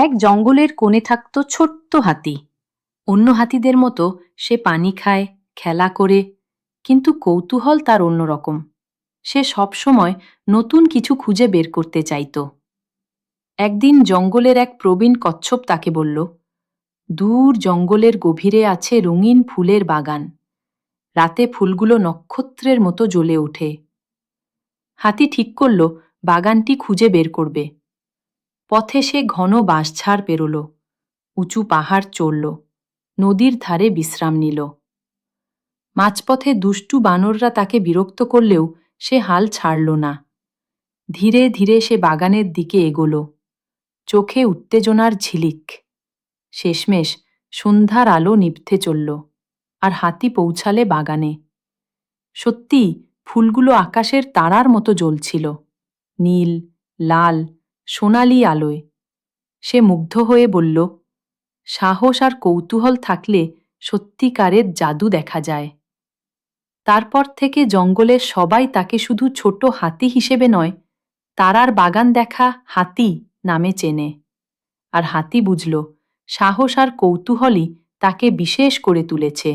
এক জঙ্গলের কোণে থাকত ছোট্ট হাতি। অন্য হাতিদের মতো সে পানি খায়, খেলা করে, কিন্তু কৌতূহল তার অন্যরকম সে সবসময় নতুন কিছু খুঁজে বের করতে চাইত। একদিন জঙ্গলের এক প্রবীণ কচ্ছপ তাকে বলল, দূর জঙ্গলের গভীরে আছে রঙিন ফুলের বাগান। রাতে ফুলগুলো নক্ষত্রের মতো জ্বলে ওঠে। হাতি ঠিক করল, বাগানটি খুঁজে বের করবে। পথে সে ঘন বাঁশঝাড় পেরোল, উঁচু পাহাড় চড়ল, নদীর ধারে বিশ্রাম নিল। মাঝপথে দুষ্টু বানররা তাকে বিরক্ত করলেও সে হাল ছাড়ল না। ধীরে ধীরে সে বাগানের দিকে এগোল, চোখে উত্তেজনার ঝিলিক। শেষমেশ সন্ধ্যার আলো নিভতে চলল আর হাতি পৌঁছালে বাগানে। সত্যি ফুলগুলো আকাশের তারার মতো জ্বলছিল, নীল, লাল সোনালি আলোয়। সে মুগ্ধ হয়ে বলল, সাহস আর কৌতূহল থাকলে সত্যিকারের জাদু দেখা যায়। তারপর থেকে জঙ্গলের সবাই তাকে শুধু ছোট হাতি হিসেবে নয়, তারার বাগান দেখা হাতি নামে চেনে। আর হাতি বুঝল, সাহস আর কৌতূহলই তাকে বিশেষ করে তুলেছে।